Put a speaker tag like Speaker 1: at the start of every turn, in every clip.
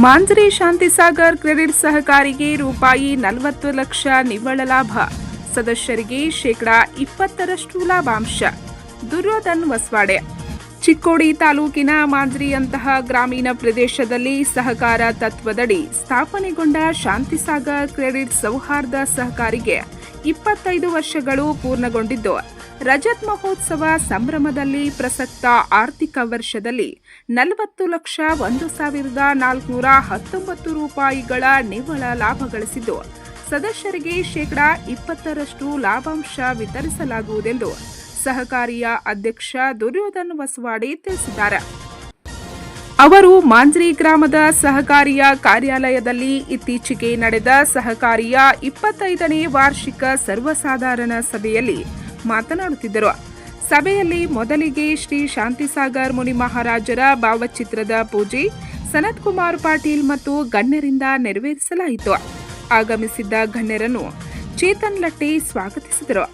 Speaker 1: Manjari Shantisagar credit ಸಹಕಾರಿಗೆ ರೂಪಾಯಿ ನಲವತ್ತು ಲಕ್ಷ ನಿವ್ವಳ ಲಾಭ. ಸದಸ್ಯರಿಗೆ ಶೇಕಡಾ ಇಪ್ಪತ್ತರಷ್ಟು ಲಾಭಾಂಶ. ದುರ್ಯೋಧನ್ ವಸ್ವಾಡೆ ಚಿಕ್ಕೋಡಿ ತಾಲೂಕಿನ ಮಾಂಜ್ರಿಯಂತಹ ಗ್ರಾಮೀಣ ಪ್ರದೇಶದಲ್ಲಿ ಸಹಕಾರ ತತ್ವದಡಿ ಸ್ಥಾಪನೆಗೊಂಡ ಶಾಂತಿಸಾಗರ್ ಕ್ರೆಡಿಟ್ ಸೌಹಾರ್ದ ಸಹಕಾರಿಗೆ ಇಪ್ಪತ್ತೈದು ವರ್ಷಗಳು ಪೂರ್ಣಗೊಂಡಿದ್ದು. ರಜತ್ ಮಹೋತ್ಸವ ಸಂಭ್ರಮದಲ್ಲಿ ಪ್ರಸಕ್ತ ಆರ್ಥಿಕ ವರ್ಷದಲ್ಲಿ ನಲವತ್ತು ಲಕ್ಷ ಒಂದು ಸಾವಿರದ ನಾಲ್ಕುನೂರ ಹತ್ತೊಂಬತ್ತು ರೂಪಾಯಿಗಳ ನಿವ್ವಳ ಲಾಭ ಗಳಿಸಿದ್ದು, ಸದಸ್ಯರಿಗೆ ಶೇಕಡಾ ಇಪ್ಪತ್ತರಷ್ಟು ಲಾಭಾಂಶ ವಿತರಿಸಲಾಗುವುದೆಂದು ಸಹಕಾರಿಯ ಅಧ್ಯಕ್ಷ ದುರ್ಯೋಧನ್ ವಸವಾಡಿ ತಿಳಿಸಿದ್ದಾರೆ. ಅವರು ಮಾಂಜ್ರಿ ಗ್ರಾಮದ ಸಹಕಾರಿಯ ಕಾರ್ಯಾಲಯದಲ್ಲಿ ಇತ್ತೀಚೆಗೆ ನಡೆದ ಸಹಕಾರಿಯ ಇಪ್ಪತ್ತೈದನೇ ವಾರ್ಷಿಕ ಸರ್ವಸಾಧಾರಣ ಸಭೆಯಲ್ಲಿ ಮಾತನಾಡುತ್ತಿದ್ದರು. ಸಭೆಯಲ್ಲಿ ಮೊದಲಿಗೆ ಶ್ರೀ ಶಾಂತಿಸಾಗರ್ ಮುನಿ ಮಹಾರಾಜರ ಭಾವಚಿತ್ರದ ಪೂಜೆ, ಸನತ್ ಕುಮಾರ್ ಪಾಟೀಲ್ ಮತ್ತು ಗಣ್ಯರಿಂದ ನೆರವೇರಿಸಲಾಯಿತು. ಆಗಮಿಸಿದ್ದ ಗಣ್ಯರನ್ನು ಚೇತನ್ ಲಟ್ಟಿ ಸ್ವಾಗತಿಸಿದರು.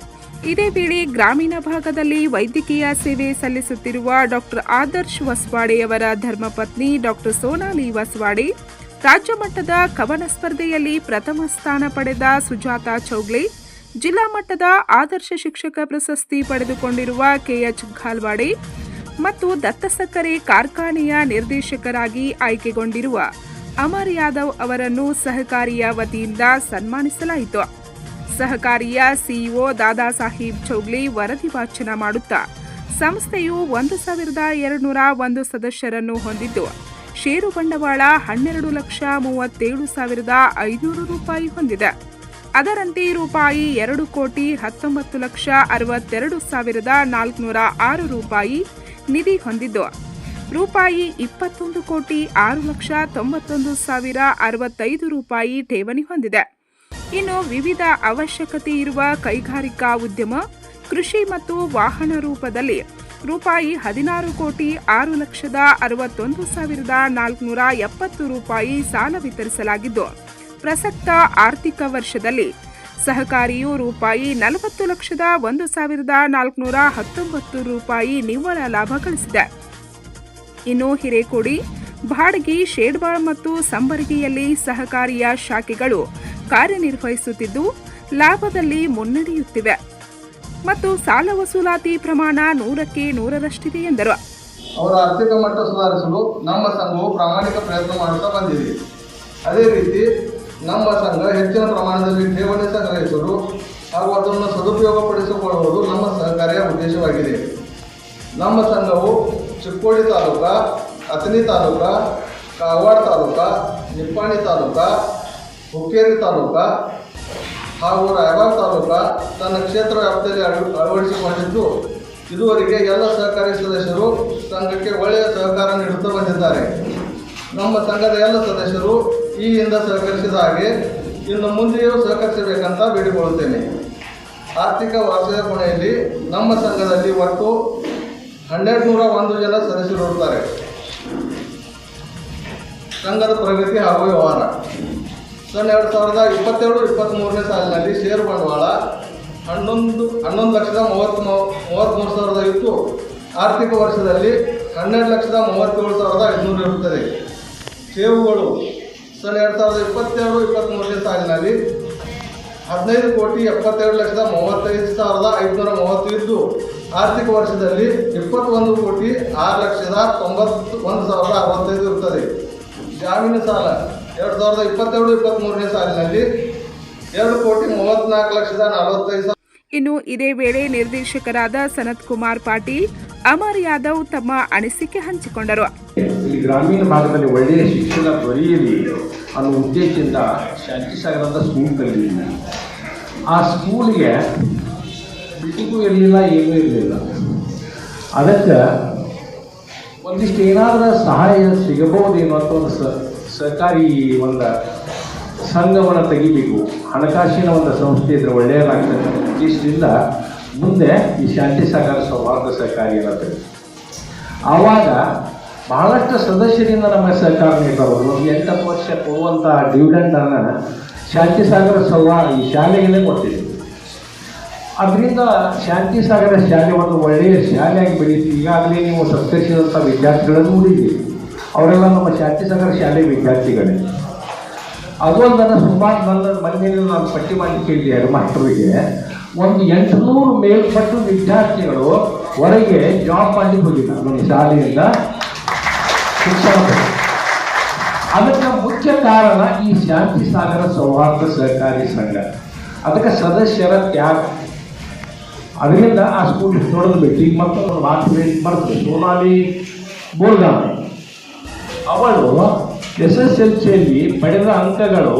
Speaker 1: ಇದೇ ವೇಳೆ ಗ್ರಾಮೀಣ ಭಾಗದಲ್ಲಿ ವೈದ್ಯಕೀಯ ಸೇವೆ ಸಲ್ಲಿಸುತ್ತಿರುವ ಡಾಕ್ಟರ್ ಆದರ್ಶ್ ವಸ್ವಾಡೆಯವರ ಧರ್ಮಪತ್ನಿ ಡಾಕ್ಟರ್ ಸೋನಾಲಿ ವಸ್ವಾಡೆ ರಾಜ್ಯ ಮಟ್ಟದ ಕವನ ಸ್ಪರ್ಧೆಯಲ್ಲಿ ಪ್ರಥಮ ಸ್ಥಾನ ಪಡೆದ ಸುಜಾತಾ ಚೌಗ್ಲೆ ಜಿಲ್ಲಾ ಮಟ್ಟದ ಆದರ್ಶ ಶಿಕ್ಷಕ ಪ್ರಶಸ್ತಿ ಪಡೆದುಕೊಂಡಿರುವ ಕೆಎಚ್ ಘಾಲ್ವಾಡೆ ಮತ್ತು ದತ್ತಸಕ್ಕರೆ ಕಾರ್ಖಾನೆಯ ನಿರ್ದೇಶಕರಾಗಿ ಆಯ್ಕೆಗೊಂಡಿರುವ ಅಮರ್ ಯಾದವ್ ಅವರನ್ನು ಸಹಕಾರಿಯ ವತಿಯಿಂದ ಸನ್ಮಾನಿಸಲಾಯಿತು. ಸಹಕಾರಿಯ ಸಿಇಒ ದಾದಾ ಸಾಹೇಬ್ ಚೌಗ್ಲಿ ವರದಿ ವಾಚನ ಮಾಡುತ್ತಾ ಸಂಸ್ಥೆಯು ಒಂದು ಸಾವಿರದ ಎರಡುನೂರ ಒಂದು ಸದಸ್ಯರನ್ನು ಹೊಂದಿದ್ದು, ಷೇರು ಬಂಡವಾಳ ಹನ್ನೆರಡು ಲಕ್ಷ ಮೂವತ್ತೇಳು ಸಾವಿರದ ಐನೂರು ರೂಪಾಯಿ ಹೊಂದಿದೆ. ಅದರಂತೆ ರೂಪಾಯಿ ಎರಡು ಕೋಟಿ ಹತ್ತೊಂಬತ್ತು ಲಕ್ಷ ಅರವತ್ತೆರಡು ಸಾವಿರದ ನಾಲ್ಕುನೂರ ಆರು ರೂಪಾಯಿ ನಿಧಿ ಹೊಂದಿದ್ದು. ರೂಪಾಯಿ ಇಪ್ಪತ್ತೊಂದು ಕೋಟಿ ಆರು ಲಕ್ಷ ತೊಂಬತ್ತೊಂದು ಸಾವಿರ ಅರವತ್ತೈದು ರೂಪಾಯಿ ಠೇವಣಿ ಹೊಂದಿದೆ. ಇನ್ನು ವಿವಿಧ ಅವಶ್ಯಕತೆ ಇರುವ ಕೈಗಾರಿಕಾ ಉದ್ಯಮ, ಕೃಷಿ ಮತ್ತು ವಾಹನ ರೂಪದಲ್ಲಿ ರೂಪಾಯಿ ಹದಿನಾರು ಕೋಟಿ ಆರು ಲಕ್ಷದ ಅರವತ್ತೊಂದು ಸಾವಿರದ ನಾಲ್ಕುನೂರ ಎಪ್ಪತ್ತು ರೂಪಾಯಿ ಸಾಲ ವಿತರಿಸಲಾಗಿದ್ದು. ಪ್ರಸಕ್ತ ಆರ್ಥಿಕ ವರ್ಷದಲ್ಲಿ ಸಹಕಾರಿಯು ರೂಪಾಯಿ ನಲವತ್ತು ಲಕ್ಷದ ಒಂದು ಸಾವಿರದ ನಾಲ್ಕುನೂರ ಹತ್ತೊಂಬತ್ತು ರೂಪಾಯಿ ನಿವ್ವಳ ಲಾಭ ಗಳಿಸಿದೆ. ಇನ್ನು ಹಿರೇಕೋಡಿ, ಬಾಡಗಿ, ಶೇಡ್ಬಾಳ್ ಮತ್ತು ಸಂಬರ್ಗಿಯಲ್ಲಿ ಸಹಕಾರಿಯ ಶಾಖೆಗಳು ಕಾರ್ಯನಿರ್ವಹಿಸುತ್ತಿದ್ದು, ಲಾಭದಲ್ಲಿ ಮುನ್ನಡೆಯುತ್ತಿವೆ. ಮತ್ತು ಸಾಲ ವಸೂಲಾತಿ ಪ್ರಮಾಣ ನೂರಕ್ಕೆ ನೂರರಷ್ಟಿದೆ ಎಂದರು.
Speaker 2: ಅವರ ಆರ್ಥಿಕ ಮಟ್ಟ ಸುಧಾರಿಸಲು ನಮ್ಮ ಸಂಘವು ಪ್ರಾಮಾಣಿಕ ಪ್ರಯತ್ನ ಮಾಡುತ್ತಾ ಬಂದಿದೆ. ಅದೇ ರೀತಿ ನಮ್ಮ ಸಂಘ ಹೆಚ್ಚಿನ ಪ್ರಮಾಣದಲ್ಲಿ ಠೇವಣಿ ಸಂಗ್ರಹಿಸಲು ಹಾಗೂ ಅದನ್ನು ಸದುಪಯೋಗಪಡಿಸಿಕೊಳ್ಳುವುದು ನಮ್ಮ ಸಹಕಾರಿಯ ಉದ್ದೇಶವಾಗಿದೆ. ನಮ್ಮ ಸಂಘವು ಚಿಕ್ಕೋಡಿ ತಾಲೂಕಾ, ಅಥಣಿ ತಾಲೂಕಾ ಕಾಗವಾಡ ತಾಲೂಕಾ, ನಿಪ್ಪಾಣಿ ತಾಲೂಕಾ, ಹುಕ್ಕೇರಿ ತಾಲೂಕಾ ಹಾಗೂ ರಾಯಬಾಗ್ ತಾಲೂಕಾ ತನ್ನ ಕ್ಷೇತ್ರ ವ್ಯಾಪ್ತಿಯಲ್ಲಿ ಅಳ- ಅಳವಡಿಸಿಕೊಂಡಿದ್ದು, ಇದುವರೆಗೆ ಎಲ್ಲ ಸಹಕಾರಿ ಸದಸ್ಯರು ಸಂಘಕ್ಕೆ ಒಳ್ಳೆಯ ಸಹಕಾರ ನೀಡುತ್ತಾ ಬಂದಿದ್ದಾರೆ. ನಮ್ಮ ಸಂಘದ ಎಲ್ಲ ಸದಸ್ಯರು ಈ ಹಿಂದ ಸಹಕರಿಸಿದ ಹಾಗೆ ಇನ್ನು ಮುಂದೆಯೂ ಸಹಕರಿಸಬೇಕಂತ ಬೇಡಿಕೊಳ್ಳುತ್ತೇನೆ. ಆರ್ಥಿಕ ವರ್ಷದ ಕೊನೆಯಲ್ಲಿ ನಮ್ಮ ಸಂಘದಲ್ಲಿ ಒಟ್ಟು ಹನ್ನೆರಡು ನೂರ ಒಂದು ಜನ ಸದಸ್ಯರು ಇರುತ್ತಾರೆ. ಸಂಘದ ಪ್ರಗತಿ ಹಾಗೂ ವ್ಯವಹಾರ. ಸನ್ ಎರಡು ಸಾವಿರದ ಇಪ್ಪತ್ತೆರಡು ಇಪ್ಪತ್ತ್ಮೂರನೇ ಸಾಲಿನಲ್ಲಿ ಷೇರು ಬಂಡವಾಳ ಹನ್ನೊಂದು ಹನ್ನೊಂದು ಲಕ್ಷದ ಮೂವತ್ತ್ ಮೂವತ್ತ್ಮೂರು ಸಾವಿರದ ಇತ್ತು ಆರ್ಥಿಕ ವರ್ಷದಲ್ಲಿ ಹನ್ನೆರಡು ಲಕ್ಷದ ಮೂವತ್ತೇಳು ಸಾವಿರದ ಐದುನೂರು ಇರುತ್ತದೆ. ಷೇರುಗಳು ಸನ್ ಎರಡು ಸಾವಿರದ ಇಪ್ಪತ್ತೆರಡು ಇಪ್ಪತ್ತ್ಮೂರನೇ ಸಾಲಿನಲ್ಲಿ ಹದಿನೈದು ಕೋಟಿ ಎಪ್ಪತ್ತೆರಡು ಲಕ್ಷದ ಮೂವತ್ತೈದು ಸಾವಿರದ ಐದುನೂರ ಮೂವತ್ತೈದು ಆರ್ಥಿಕ ವರ್ಷದಲ್ಲಿ ಇಪ್ಪತ್ತೊಂದು ಕೋಟಿ ಆರು ಲಕ್ಷದ ತೊಂಬತ್ತು ಒಂದು ಸಾವಿರದ ಅರವತ್ತೈದು ಇರುತ್ತದೆ. ಜಾಮೀನು ಸಾಲ, ಎರಡು ಸಾವಿರದ ಇಪ್ಪತ್ತೆರಡು ಇಪ್ಪತ್ತ್ಮೂರನೇ ಸಾಲಿನಲ್ಲಿ ಎರಡು ಕೋಟಿ ಮೂವತ್ತ್ನಾಲ್ಕು ಲಕ್ಷದ ನಲವತ್ತೈದು
Speaker 1: ಇನ್ನು ಇದೇ ವೇಳೆ ನಿರ್ದೇಶಕರಾದ ಸನತ್ ಕುಮಾರ್ ಪಾಟೀಲ್ ಅಮರ್ ಯಾದವ್ ತಮ್ಮ ಅನಿಸಿಕೆ ಹಂಚಿಕೊಂಡರು.
Speaker 3: ಗ್ರಾಮೀಣ ಭಾಗದಲ್ಲಿ ಒಳ್ಳೆಯ ಶಿಕ್ಷಣ ದೊರೆಯಲಿ ಅನ್ನೋ ಉದ್ದೇಶದಿಂದ ಶಾಂತಿ ಶಾಂತಿಸಾಗರದ ಸ್ಕೂಲ್ ಕಲಿತೀನಿ ಆ ಸ್ಕೂಲಿಗೆ ಬಿಟ್ಟಿಗೂ ಇರಲಿಲ್ಲ ಏನೂ ಇರಲಿಲ್ಲ. ಅದಕ್ಕೆ ಒಂದಿಷ್ಟು ಏನಾದರೂ ಸಹಾಯ ಸಿಗಬಹುದೇನೋ ಅಂತ ಒಂದು ಸರ್ಕಾರಿ ಒಂದು ಸಂಘವನ್ನು ತೆಗಿಬೇಕು. ಹಣಕಾಸಿನ ಒಂದು ಸಂಸ್ಥೆ ಇದ್ರೆ ಒಳ್ಳೆಯದಾಗ್ತದೆ. ಉದ್ದೇಶದಿಂದ ಮುಂದೆ ಈ ಶಾಂತಿ ಶಾಂತಿಸಾಗರ ಸೌಹಾರ್ದ ಸಹಕಾರಿ ಇರುತ್ತೆ ಆವಾಗ ಬಹಳಷ್ಟು ಸದಸ್ಯರಿಂದ ನಮಗೆ ಸಹಕಾರ ನೀಡಬಹುದು ಒಂದು ಎಂಟತ್ತು ವರ್ಷ ಕೊಡುವಂಥ ಡಿವಿಡೆಂಡನ್ನು ಶಾಂತಿಸಾಗರ ಸೌಹಾರ ಈ ಶಾಲೆಗಳೇ ಕೊಟ್ಟಿದ್ದೀವಿ. ಅದರಿಂದ ಶಾಂತಿ ಸಾಗರ ಶಾಲೆ ಒಂದು ಒಳ್ಳೆಯ ಶಾಲೆಯಾಗಿ ಬೆಳೀತು ಈಗಾಗಲೇ ನೀವು ಸತ್ಕರಿಸಿದಂಥ ವಿದ್ಯಾರ್ಥಿಗಳನ್ನು ನೋಡಿದ್ದೀವಿ ಅವರೆಲ್ಲ ನಮ್ಮ ಶಾಂತಿ ಸಾಗರ ಶಾಲೆ ವಿದ್ಯಾರ್ಥಿಗಳೇ. ಅದು ಒಂದನ್ನು ಸುಮಾರು ನನ್ನ ಮನೆಯಲ್ಲಿ ನಾನು ಪಟ್ಟಿ ಮಾಡಿ ಕೇಳಿದೆ ಮಾಸ್ಟರ್ಗೆ. ಒಂದು ಎಂಟುನೂರು ಮೇಲ್ಪಟ್ಟು ವಿದ್ಯಾರ್ಥಿಗಳು ಹೊರಗೆ ಜಾಬ್ ಮಾಡಿ ಹೋಗಿಲ್ಲ. ನಮ್ಮ ಶಾಲೆಯಿಂದ ಶಿಕ್ಷಣ ಅದಕ್ಕೆ ಮುಖ್ಯ ಕಾರಣ ಈ ಶಾಂತಿ ಸಾಗರ ಸೌಹಾರ್ದ ಸಹಕಾರಿ ಸಂಘ. ಅದಕ್ಕೆ ಸದಸ್ಯರ ತ್ಯಾಗ. ಅದರಿಂದ ಆ ಸ್ಕೂಲ್ ನೋಡಿದ ಬಿಟ್ಟು ಈಗ ಮತ್ತೊಂದು ಮಾತು ಹೇಳಿ ಬರ್ತದೆ ಸೋನಾಲಿ ಬೋಲ್ಗಾಮ್ ಅವಳು ಎಸ್ ಎಸ್ ಎಲ್ ಸಿಯಲ್ಲಿ ಪಡೆದ ಅಂಕಗಳು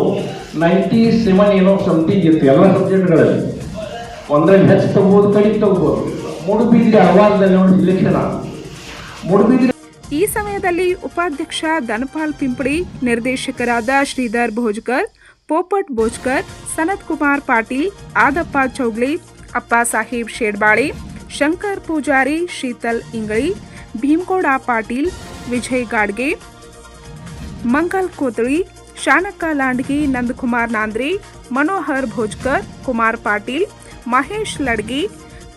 Speaker 3: ನೈಂಟಿ ಸೆವೆನ್ ಏನೋ ಸಮಥಿಂಗ್ ಇತ್ತು ಎಲ್ಲ ಸಬ್ಜೆಕ್ಟ್ಗಳಲ್ಲಿ ಒಂದರಲ್ಲಿ ಹೆಚ್ಚು ತಗೋಬೋದು, ಕಡಿಮೆ ತಗೋಬೋದು. ಮೂಡುಬಿದ್ರೆ ಅಹವಾಲದಲ್ಲಿ ನೋಡಿ ಇಲೆಕ್ಷನ್ ಮೂಡುಬಿದ್ರಿ
Speaker 1: ಈ ಸಮಯದಲ್ಲಿ ಉಪಾಧ್ಯಕ್ಷ ಧನಪಾಲ್ ಪಿಂಪಡಿ, ನಿರ್ದೇಶಕರಾದ ಶ್ರೀಧರ್ ಭೋಜ್ಕರ್, ಪೋಪಟ್ ಭೋಜ್ಕರ್, ಸನತ್ ಕುಮಾರ್ ಪಾಟೀಲ್, ಆದಪ್ಪ ಚೌಗ್ಲಿ, ಅಪ್ಪ ಸಾಹೇಬ್ ಶೇಡ್ಬಾಳೆ, ಶಂಕರ್ ಪೂಜಾರಿ ಶೀತಲ್ ಇಂಗಳಿ ಭೀಮಗೌಡ ಪಾಟೀಲ್, ವಿಜಯ್ ಗಾಡ್ಗೆ, ಮಂಗಲ್ ಕೋತಳಿ ಶಾನಕ್ಕ ಲಾಂಡ್ಗಿ, ನಂದಕುಮಾರ್ ನಾಂದ್ರಿ, ಮನೋಹರ್ ಭೋಜ್ಕರ್, ಕುಮಾರ್ ಪಾಟೀಲ್ ಮಹೇಶ್ ಲಡ್ಗಿ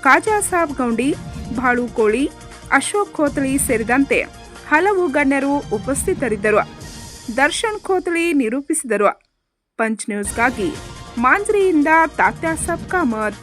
Speaker 1: ಕಾಜಾ ಸಾಬ್ ಗೌಂಡಿ ಬಾಳು ಕೋಳಿ, ಅಶೋಕ್ ಖೋತ್ಳಿ ಸೇರಿದಂತೆ ಹಲವು ಗಣ್ಯರು ಉಪಸ್ಥಿತರಿದ್ದರು. ದರ್ಶನ್ ಖೋತಳಿ ನಿರೂಪಿಸಿದರು. ಪಂಚ್ ನ್ಯೂಸ್ಗಾಗಿ ಮಾಂಜ್ರಿಯಿಂದ ತಾತ್ಯಾಸಬ್ ಕಾಮತ್